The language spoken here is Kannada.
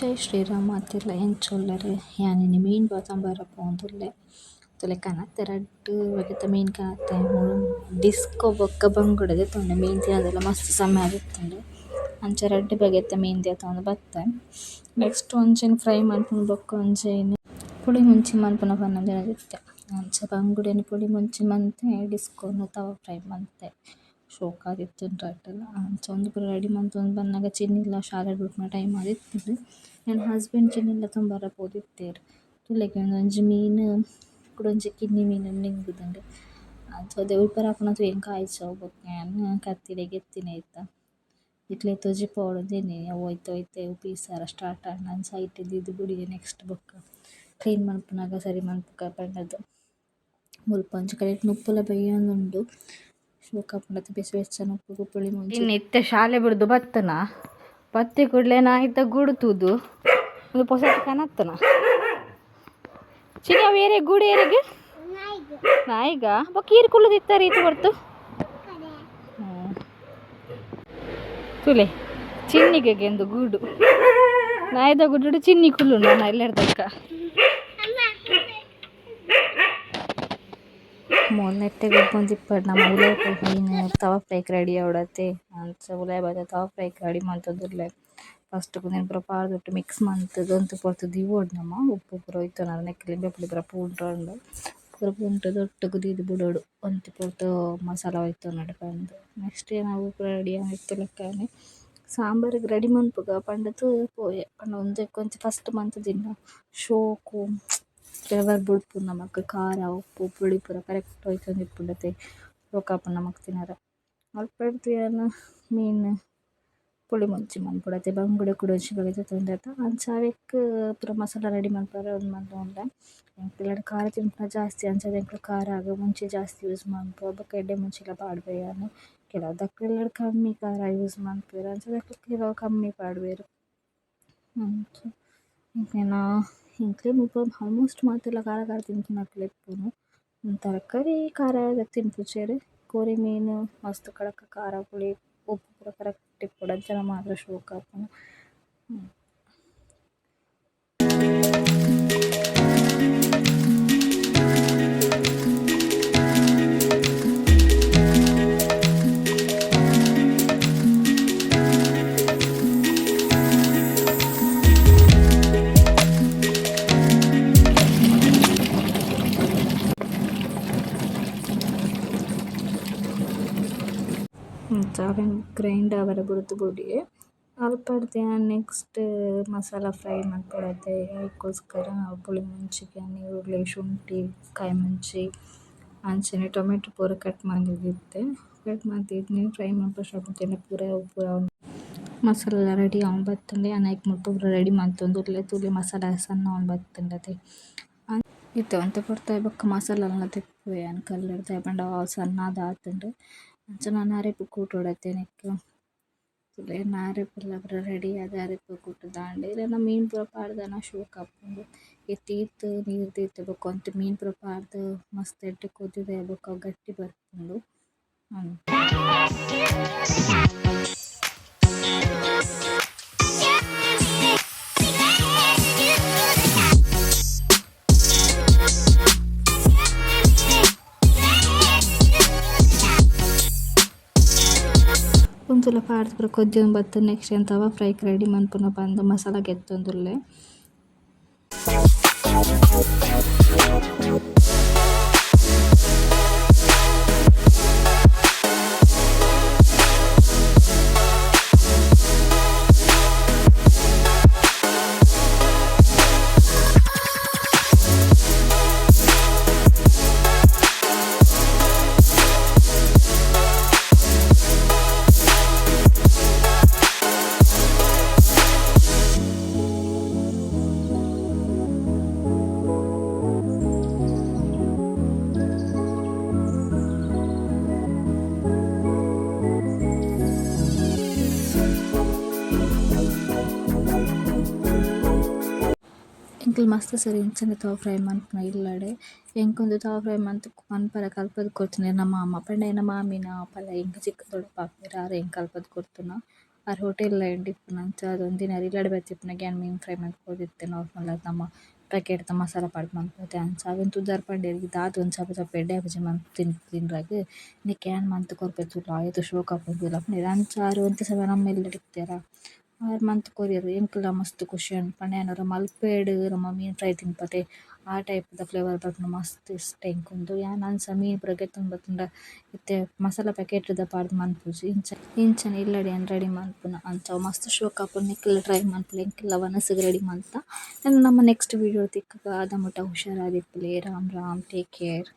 ಜೈ ಶ್ರೀರಾಮ್ ಮಾತಿರ್ಲ ಎಂಚೊಲ್ಲರೆ ಯಾನಿನಿ ಮೀನ್ ಬಾತಂಬರ ಪೋಂದುಲ್ಲೆ ತುಲೆ ಕನತ್ತೆ ರಡ್ಡ್ ಬಗೆತ ಮೀನ್ ಕನತ್ತೆ ಮೂಲು ಡಿಸ್ಕೊ ಬೊಕ್ಕ ಬಂಗುಡೆ ದೆತೊಂಡೆ ಮೀನ್ ತಿನದೆಲ ಮಸ್ತ್ ಸಮಯ ಆದಿತ್ತುಂಡು ಅಂಚ ರಡ್ಡ್ ಬಗೆತ ಮೀನ್ ದೆತೊಂದು ಬತ್ತೆ ನೆಕ್ಸ್ಟ್ ಒಂಜೆನ್ ಫ್ರೈ ಮನ್ಪುಂಡು ಬೊಕ್ಕ ಒಂಜೆನ್ ಪುಳಿ ಮುಂಚಿ ಮನ್ಪುನ ಪನ್ನೊಂದಿನದಿತ್ತೆ ಅಂಚ ಬಂಗುಡೆನ್ ಪುಳಿ ಮುಂಚಿ ಮಂತೆ ಡಿಸ್ಕೊನ್ ತವ ಫ್ರೈ ಮಂತೆ ಶೋಕ್ ಆದಿತ್ತುಂಡು ರಡ್ಡ್ ಅಂಚ ಉಂದು ಪೂರ ರೆಡಿ ಮಂತೊಂದು ಬಂದಾಗ ಚಿನ್ನಿಲ್ಲ ಶಾಲೆಡ್ ಬುಡ್ಪುನ ಟೈಮ್ ಆದಿತ್ತ್ಂಡ್ ಯಾನ್ ಹಸ್ಬೆಂಡ್ ಚಿನ್ನಿಲ ತುಂಬಾರ ಪೋದಿತ್ತೆರ್ ತುಲೆಗ್ ಒಂಜಿ ಮೀನ್, ಕುಡೊಂಜಿ ಕಿನ್ನಿ ಮೀನ್ ನಿಂಗುದುಂಡು ಅಂಚ ಅವು ದೇವ್ಪುರ ತೂಯೆನ್ ಏನು ಬೊಕ ಯಾನ್ ಕತ್ತಿಲೆಗ್ ಎತ್ತಿನ ಇತ್ತ. ಇಟ್ಲೆ ತೋಜಿ ಪೋವೊಡುಂದು ಅವು ಹೋಯ್ತು ಒಯ್ತ ಪೀಸರ ಸ್ಟಾರ್ಟ್ ಆಂಡ್ ಅಂಚ ಐಟ್ ಗುಡಿಗೆ ನೆಕ್ಸ್ಟ್ ಬೊಕ್ಕ ಕ್ಲೀನ್ ಮನ್ಪುನಗ ಸರಿ ಮನ್ಪುಗ ಪಂಡದು ಮುಲ್ಪ ಒಂಜಿ ಕಡೆಟ್ ಉಪ್ಪುಲ ಬೇಯೊಂದುಂಡು. ಶೋಕ ಶಾಲೆ ಬಿಡುದು ಬತ್ತನ? ಬತ್ತಿ ಕೂಡಲೇ ಇದ್ದ ಗುಡ್ತುದು. ಒಂದು ಪೊಸತ್ ಕಾಣತ್ತನ? ಚಿನ್ನ ಬೇರೆ ಗುಡಿ ಏರಿಗೆ ಈರು ಕುಲ್ಲುದು ಇತ್ತ ರೀತಿ ಬರ್ತು. ತುಲೆ, ಚಿನ್ನಿಗೆಗೆ ಒಂದು ಗೂಡು. ನಾಯ್ದ ಗುಡ್ಡು ಚಿನ್ನಿ ಕುಲ್ಲು ನಾನು ಎಲ್ಲೆಡ್ದಕ್ಕ ನೆಟ್ಟೆ ಗೊಬ್ಬೊಂದಿಪ್ಪಡ್ ನಮ್ಮ ಉಲಾಯ್ ಮೀನ್ ತವ ಫ್ರೈಕ್ ರೆಡಿ ಆವಡತೆ ಅಂಚ ಉಲಾಯ್ ಬದ. ತವ ಫ್ರೈಕ್ ರೆಡಿ ಮಂತೊಂದುಲ್ಲೆ ಫಸ್ಟ್ ಕುಂದಿನ ಪೂರ ಪಾರ್ದೊಟ್ಟು ಮಿಕ್ಸ್ ಮಂತ್ ಅಂತ ಪೊರ್ತು ದಿವೊಡು ನಮ ಉಪ್ಪು ಪೂರ ಒಯ್ತುನಾರ ನೆಕ್ಕ್ ಲಿಂಬೆಪುಳಿ ಪೂರ ಪೂಂಡ್ರಂಡು ಪೂರ ಪೂಂಟುದು ಒಟ್ಟು ದೀದ್ ಬುಡೊಡು ಒಂತಿ ಪೊರ್ತು ಮಸಾಲ ಹೋಯ್ತು ನಡ್ಕೊಂಡು ನೆಕ್ಸ್ಟ್ ಏನ್ ಉಪ್ಪು ರೆಡಿ ಆಗಿತ್ತು ಲೆಕ್ಕನೆ. ಸಾಂಬಾರಿಗೆ ರೆಡಿ ಮನ್ಪುಗ ಪಂಡತು ಪೋಯೆ. ಪಂಡ ಒಂದೇ ಕೊಂಚ ಫಸ್ಟ್ ಮಂತುದಿನ ಶೋಕು ಫ್ಲೇವರ್ ಬುಡ್ಪುಂಡು ನಮಕ್ ಖಾರ, ಉಪ್ಪು ಪುಳಿ ಪೂರ ಕರೆಕ್ಟ್ ಒಯ್ತೊಂದು ಇಪ್ಪುಂಡತೆ ಶೋಕ್ ಆಪುಂಡು ನಮಕ್ ತಿನರೆ ಅಲ್ಪ ಹಿಡ್ತ್ ಮೀನ್, ಪುಳಿ ಮುಂಚಿ ಮನ್ಪುಡತೆ ಬಂಗುಡೆ ಕುಡೊಂಜಿ ಬಗೆತ ತೊಂದರೆ ಆಯ್ತಾ? ಅವೆಕ್ ಪುರ ಮಸಾಲ ರೆಡಿ ಮನ್ಪರೆ ಉಂದು ಮಲ್ತೊಂಡ್ರೆ ಎಂಕ್ಲೆಗ್ ಖಾರ ತಿನ್ಪುನ ಜಾಸ್ತಿ ಅಂಚಾದ್ ಎಂಕ್ಲೆ ಖಾರ ಆಗ ಮುಂಚಿ ಜಾಸ್ತಿ ಯೂಸ್ ಮನ್ಪುವ ಬೊಕ ಎಡ್ಡೆ ಮುಂಚಿಲ ಪಾಡ್ಬೆರ್ ಕೆಲವು ದಕ್ಲೆಗ್ ಕಮ್ಮಿ ಖಾರ ಯೂಸ್ ಮನ್ಪುವೆರ್ ಅಂಚಾದ್ ಕೆಲವು ಕಮ್ಮಿ ಪಾಡ್ವೆರ್ ಅಂಚ ಎಂಕ್ಲೆನ ಎಂಕ್ಲೆ ಮುಪ್ಪು ಆಲ್ಮೋಸ್ಟ್ ಮಾತೆರ್ಲ ಖಾರ ಖಾರ ತಿನ್ಪುನಕ್ಲೆ ಇಪ್ಪುನು ತರಕಾರಿ ಖಾರ ತಿನ್ಪುಜೆರ್ ಕೋರಿ ಮೀನು, ಮಸ್ತ್ ಕಡಕ್ ಖಾರ ಪುಳಿ ಉಪ್ಪು ಪೂರ ಕರೆಕ್ಟ್ ಇಪ್ಪುಡು ಅಂಚ ನಮ ಮಾತ್ರ ಶೋಕ್ ಅವೆನ್ ಗ್ರೈಂಡ್ ಆವರೆ ಬುಡ್ದು ಬೊಡಿಯೆ ಅಲ್ಪ ಹಿಡ್ತ್ ಯಾನ್ ನೆಕ್ಸ್ಟ್ ಮಸಾಲ ಫ್ರೈ ಮನ್ಪುಡತೆ ಅದಕ್ಕೋಸ್ಕರ ಪುಳಿ ಮುಂಚಿಗೆ ಈರುಳ್ಳಿ, ಶುಂಠಿ, ಕಾಯಿ ಮುಂಚಿ ಅಂಚನೆ ಟೊಮೆಟೊ ಪೂರ ಕಟ್ ಮಂತಿದ್ದಿತ್ತೆ ಕಟ್ ಮಾಡ್ತಿದ್ನಿ ಫ್ರೈ ಮಾಡ್ಕೊಂಡು ಪೂರ ಪೂರ ಮಸಾಲ ರೆಡಿ ಅವ್ನು ಬತ್ತುಂಡೆ ಅನ್ನಕ್ಕೆ ಐಕ್ ರೆಡಿ ರೆಡಿ ಮಂತೊಂದುಲ್ಲೆ ತೂಲೆ ಮಸಾಲ ಸಣ್ಣ ಆವೊಂದು ಬತ್ತುಂಡತೆ ಇತ್ತೆ ಒಂತೆ ಪೊರ್ತು ಬೊಕ್ಕ ಮಸಾಲ ತಿಕ್ಕುವೆ ಯಾನ್ ಕಲ್ಲುಡು ಬಂಡ ಸಣ್ಣ ಸಣ್ಣದ ಆತುಂಡು ಅಂಚ ನಾನ್ ಅರೆಪು ಕೂಟೊಡತೆ ನೆಕ್ಕ್ ತುಲೆ ಅರೆಪೆಲ್ಲ ಪೂರ ರೆಡಿ ಆದ್ ಅರೆಪು ಕೂಟು ದಾಂಡೆ. ಇರೆನ ಮೀನ್ ಪೂರ ಪಾಡ್ದ್ ಶೋಕ್ ಆಪುಂಡು ಇತ್ತೆ ಈತ್ ನೀರ್ ದೀತೆ ಬೊಕ ಒಂತೆ ಮೀನ್ ಪೂರ ಪಾಡ್ದ್, ಮಸ್ತ್ ಎಡ್ಡೆ ಕೊದಿಲೆ ಬೊಕ ಗಟ್ಟಿ ಬರ್ಪುಂಡು ಒಂದುಲ ಪಾಡ್ದ್ ಪೂರ ಕೊದ್ಯೊಂದು ಬತ್ತುಂಡು ನೆಕ್ಸ್ಟ್ ಯಾನ್ ತವ ಫ್ರೈಗ್ ರೆಡಿ ಮನ್ಪುನ ಪಂದ್ ಮಸಾಲ ಎತ್ತೊಂದುಲ್ಲೆ ಎಂಕುಲು ಮಸ್ತ್ ಸರಿ ಇಂಚನೆ ತವ ಫ್ರೈ ಮನ್ಪುನ ಇಲ್ಲಡೆ ಎಂಕೊಂದು ತವ ಫ್ರೈ ಮಂತ್ ಮನ್ಪರೆ ಕಲ್ಪದ್ ಕೊರ್ತಿನ ಎನ್ನ ಮಾಮ ಪಂಡ ಎನ್ನ ಮಾಮಿನ ಪಲ ಎಂಕ್ ಚಿಕ್ಕದೊಡೆ ಪಾಪೆರ್ ಆರೆ ಎಂಕ್ ಕಲ್ಪದ್ ಕೊರ್ತುನ ಆರ್ ಹೋಟೆಲ್ ಎಂಡಿಪ್ಪುನ ಅಂಚ ಅದೊಂದಿನ ಇಲಡ್ ಬತ್ತಿಪ್ಪುನ ಗ್ಯಾನ್ ಮೀನ್ ಫ್ರೈ ಮಲ್ತುಕೊರಿತ್ತೆ ನಾರ್ಮಲ್ ಆದ್ ನಮ ಪ್ಯಾಕೆಟ್ ದ ಮಸಾಲ ಪಾರ್ದ್ ಮಲ್ಪುಂತೆ ಅಂಚ ಅವೆನ್ ತೂಜಾರ್ ಪಂಡೆರ್ ದಾದ್ ಒಂಜಿ ಸಲ್ಪ ಸಲ್ಪ ಎಡ್ಡೆ ಆಪುಜಿ ತಿನ್ ತಿನ್ರಾಗ್ ನಿಕುಲು ಕ್ಯಾನ್ ಮಂತ್ ಕೊರ್ಪೆರ್ ತೂಲೆ ಐತ್ ಶೋಕ್ ಆಪುಂಡು ಆಪುಂಡೆರ್ ಅಂಚ ಆರ್ ಒಂತೆ ಸಲ ನಮ ಇಲ್ಲಡ್ ಇತ್ತೆರ್ ಆರ್ ಮಂತ್ ಕೊರಿಯರ್ ಎಂಕಲ್ನ ಮಸ್ತ್ ಖುಷಿ ಆಂಡ್ ಪಂಡ ಎನ್ನರ ಮಲ್ಪೆಡ್ ನಮ ಮೀನ್ ಫ್ರೈ ತಿನ್ಪತೆ. ಆ ಟೈಪ್ ದ ಫ್ಲೇವರ್ ಬರೊಂದು ಮಸ್ತ್ ಇಷ್ಟ ಎಂಕುಂದು ಯಾನ್ ಅಂಚ ಮೀನ್ ಪೂರ ದೆತ್ತೊಂದು ಬತ್ತುಂಡ ಇತ್ತೆ, ಮಸಾಲ ಪ್ಯಾಕೆಟ್ ದ ಪಾರ್ದ್ ಮನ್ಪುಜಿ. ಇಂಚ, ಇಂಚನೆ ಇಲ್ಲಡ್ ಯಾನ್ ರೆಡಿ ಮನ್ಪುನ ಅಂಚ ಮಸ್ತ್ ಶೋಕ್ ಆಪುಂಡು ನಿಕುಲು ಟ್ರೈ ಮನ್ಪುಲೆ ಎಂಕಿಲ್ಲ ವನಸ್ಗ್ ರೆಡಿ ಮಲ್ತ ಎನ್ನ ನಮ ನೆಕ್ಸ್ಟ್ ವೀಡಿಯೊ ಆದ ಮುಟ್ಟ ಹುಷಾರಾದಿಪ್ಪುಲೆ ರಾಮ್ ರಾಮ್ ಟೇಕ್ ಕೇರ್